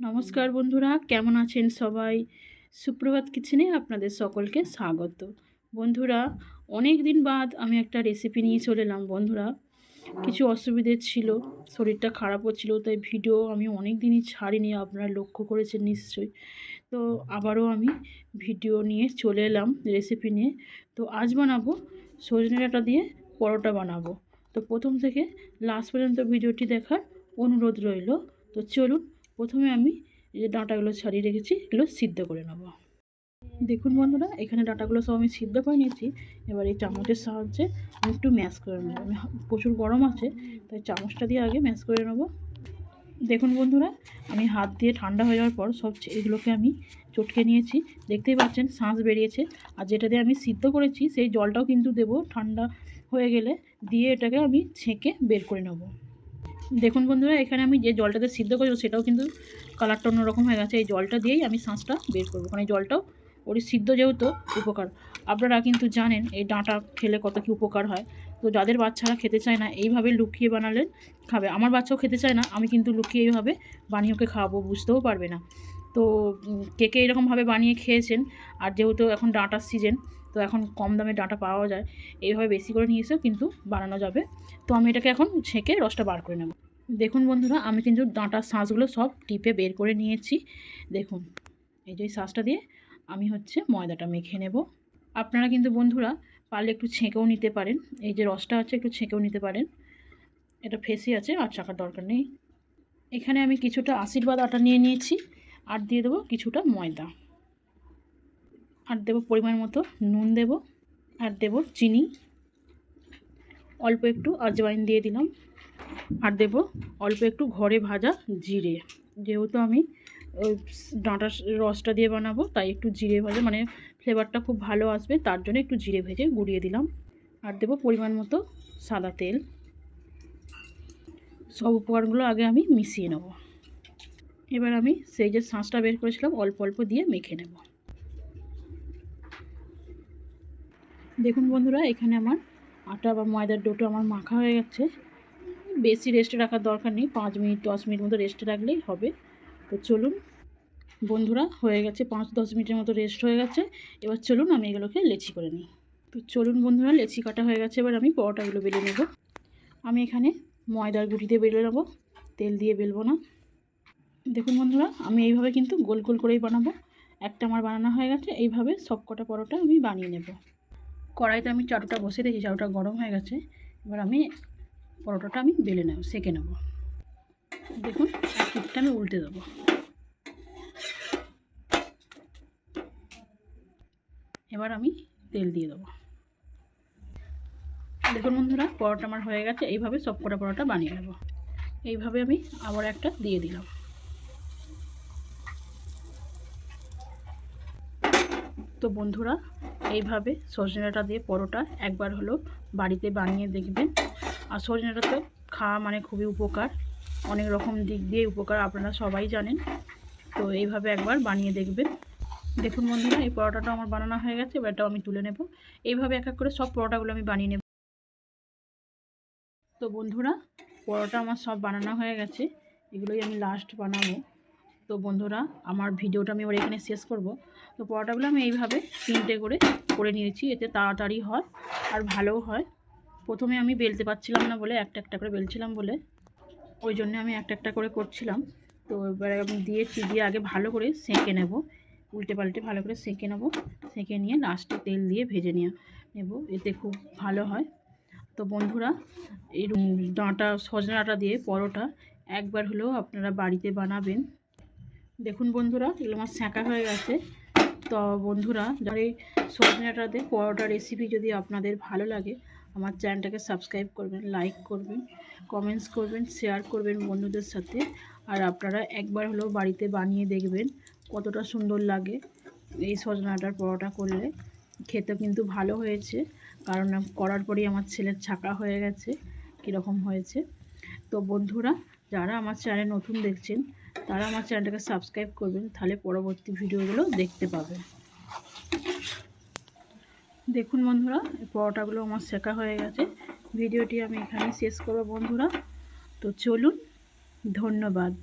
নমস্কার বন্ধুরা, কেমন আছেন সবাই? সুপ্রভাত কিচেনে আপনাদের সকলকে স্বাগত। বন্ধুরা অনেক দিন বাদ আমি একটা রেসিপি নিয়ে চলে এলাম বন্ধুরা। কিছু অসুবিধে ছিল, শরীরটা খারাপ হচ্ছিল তাই ভিডিও আমি অনেক দিনই ছাড়িনি, আপনারা লক্ষ্য করেছেন নিশ্চয়ই। তো আবারও আমি ভিডিও নিয়ে চলে এলাম রেসিপি নিয়ে। তো আজ বানাবো সজনে ডাঁটা দিয়ে পরোটা বানাবো। তো প্রথম থেকে লাস্ট পর্যন্ত ভিডিওটি দেখার অনুরোধ রইল। তো চলুন প্রথমে আমি যে ডাঁটাগুলো ছাড়িয়ে রেখেছি, এগুলো সিদ্ধ করে নেব। দেখুন বন্ধুরা, এখানে ডাঁটাগুলো সব আমি সিদ্ধ করে নিয়েছি। এবার এই চামচের সাহায্যে আমি একটু ম্যাশ করে নেব। আমি প্রচুর গরম আছে, তাই চামচটা দিয়ে আগে ম্যাশ করে নেব। দেখুন বন্ধুরা, আমি হাত দিয়ে ঠান্ডা হয়ে যাওয়ার পর সব এগুলোকে আমি চটকে নিয়েছি। দেখতেই পাচ্ছেন শ্বাস বেরিয়েছে। আর যেটা দিয়ে আমি সিদ্ধ করেছি, সেই জলটাও কিন্তু দেবো ঠান্ডা হয়ে গেলে, দিয়ে এটাকে আমি ছেঁকে বের করে নেব। দেখুন বন্ধুরা, এখানে আমি যে জলটাতে সিদ্ধ করব সেটাও কিন্তু কালারটা অন্যরকম হয়ে গেছে। এই জলটা দিয়েই আমি শাঁসটা বের করব। এই জলটাও ওরই সিদ্ধ যেহেতু উপকার। আপনারা কিন্তু জানেন এই ডাঁটা খেলে কত কী উপকার হয়। তো যাদের বাচ্চারা খেতে চায় না, এইভাবে লুকিয়ে বানালে খাবে। আমার বাচ্চাও খেতে চায় না, আমি কিন্তু লুকিয়ে এইভাবে বানিয়ে ওকে খাওয়াবো, বুঝতেও পারবে না। তো কে কে এরকমভাবে বানিয়ে খেয়েছেন, আর যেহেতু এখন ডাঁটার সিজন তো এখন কম দামে ডাঁটা পাওয়া যায়, এইভাবে বেশি করে নিয়ে এসেও কিন্তু বানানো যাবে। তো আমি এটাকে এখন ছেঁকে রসটা বার করে নেব। দেখুন বন্ধুরা, আমি কিন্তু ডাঁটার শাঁসগুলো সব টিপে বের করে নিয়েছি। দেখুন, এই যে শাঁসটা দিয়ে আমি হচ্ছে ময়দাটা মেখে নেব। আপনারা কিন্তু বন্ধুরা পারলে একটু ছেঁকেও নিতে পারেন। এই যে রসটা আছে, একটু ছেঁকেও নিতে পারেন। এটা ফেসি আছে, আর চাকার দরকার নেই। এখানে আমি কিছুটা আশীর্বাদ আটা নিয়ে নিয়েছি, আর দিয়ে দেবো কিছুটা ময়দা। আর দেবো পরিমাণ মতো নুন দেব, আর দেব চিনি। অল্প একটু আজওয়াইন দিয়ে দিলাম। আর দেব অল্প একটু ঘরে ভাজা জিরে। যেহেতু আমি ডাঁটার রসটা দিয়ে বানাবো, তাই একটু জিরে ভাজা মানে ফ্লেভারটা খুব ভালো আসবে, তার জন্য একটু জিরে ভেজে গুঁড়িয়ে দিলাম। আর দেবো পরিমাণ মতো সাদা তেল। সব উপকরণগুলো আগে আমি মিশিয়ে নেব। এবার আমি সেই যে শাঁসটা বের করেছিলাম, অল্প অল্প দিয়ে মেখে নেব। দেখুন বন্ধুরা, এখানে আমার আটা বা ময়দার ডোটো আমার মাখা হয়ে গেছে। বেশি রেস্টে রাখার দরকার নেই, পাঁচ মিনিট, দশ মিনিট মতো রেস্টে রাখলেই হবে। তো চলুন, বন্ধুরা, হয়ে গেছে পাঁচ, দশ মিনিটের মতো রেস্ট হয়ে গেছে। এবার চলুন আমি এগুলোকে লেচি করে নিই। তো চলুন বন্ধুরা, লেচি কাটা হয়ে গেছে, এবার আমি পরোটাগুলো বেলে নেব। আমি এখানে ময়দার গুটি দিয়ে বেলে নেব, তেল দিয়ে বেলবো না। দেখুন বন্ধুরা, আমি এইভাবে কিন্তু গোল গোল করেই বানাবো। একটা আমার বানানো হয়ে গেছে, এইভাবে সব কটা পরোটা আমি বানিয়ে নেব। কড়াইতে আমি চাটুটা বসে দিয়েছি চাটুটা গরম হয়ে গেছে। এবার আমি পরোটাটা আমি বেলে নেব, সেকে নেব। দেখুন পিঠটা আমি উল্টে দেবো। এবার আমি তেল দিয়ে দেবো। দেখুন বন্ধুরা, পরোটা আমার হয়ে গেছে, এইভাবে সব কটা পরোটা বানিয়ে নেব। এইভাবে আমি আবার একটা দিয়ে দিলাম। তো বন্ধুরা, এইভাবে সজনেটা দিয়ে পরোটা একবার হলো বাড়িতে বানিয়ে দেখবেন। আর সজনেটা তো খাওয়া মানে খুবই উপকার। অনেক রকম দিক দিয়ে উপকার, আপনারা সবাই জানেন। তো এইভাবে একবার বানিয়ে দেখবেন। দেখুন বন্ধুরা, এই পরোটাটা আমার বানানো হয়ে গেছে, এবার এটাও আমি তুলে নেব। এইভাবে এক এক করে সব পরোটাগুলো আমি বানিয়ে নেব। তো বন্ধুরা, পরোটা আমার সব বানানো হয়ে গেছে। এগুলোই আমি লাস্ট বানাবো। তো বন্ধুরা, আমার ভিডিওটা আমি এবার এখানে শেষ করব। তো পরোটাগুলো আমি এইভাবে তিনটে করে করে নিয়েছি, এতে তাড়াতাড়ি হয় আর ভালোও হয়। প্রথমে আমি বেলতে পারছিলাম না বলে একটা একটা করে বেলছিলাম বলে, ওই জন্য আমি একটা একটা করে করছিলাম। তো এবারে আমি দিয়ে আগে ভালো করে সেঁকে নেব, উল্টে পাল্টে ভালো করে সেঁকে নেব, সেঁকে নিয়ে লাস্টে তেল দিয়ে ভেজে নিয়ে নেব, এতে খুব ভালো হয়। তো বন্ধুরা এই ডাঁটা, সজনা ডাঁটা দিয়ে পরোটা একবার হলেও আপনারা বাড়িতে বানাবেন। দেখুন বন্ধুরা, এগুলো আমার সেঁকা হয়ে গেছে। তো বন্ধুরা, যারা এই সজনাটাতে পরোটা রেসিপি যদি আপনাদের ভালো লাগে আমার চ্যানেলটাকে সাবস্ক্রাইব করবেন লাইক করবেন কমেন্টস করবেন শেয়ার করবেন বন্ধুদের সাথে। আর আপনারা একবার হলেও বাড়িতে বানিয়ে দেখবেন কতটা সুন্দর লাগে এই সজনাটার পরোটা করলে। খেতে কিন্তু ভালো হয়েছে, কারণ করার পরেই আমার ছেলের ছাকা হয়ে গেছে, কীরকম হয়েছে। তো বন্ধুরা, যারা আমার চ্যানেল নতুন দেখছেন, তারা আমার চ্যানেলটাকে সাবস্ক্রাইব করবেন, তাহলে পরবর্তী ভিডিওগুলো দেখতে পাবেন দেখুন বন্ধুরা পরোটাগুলো আমার শেখা হয়ে গেছে। ভিডিওটি আমি এখানে শেষ করব বন্ধুরা। তো চলুন, ধন্যবাদ।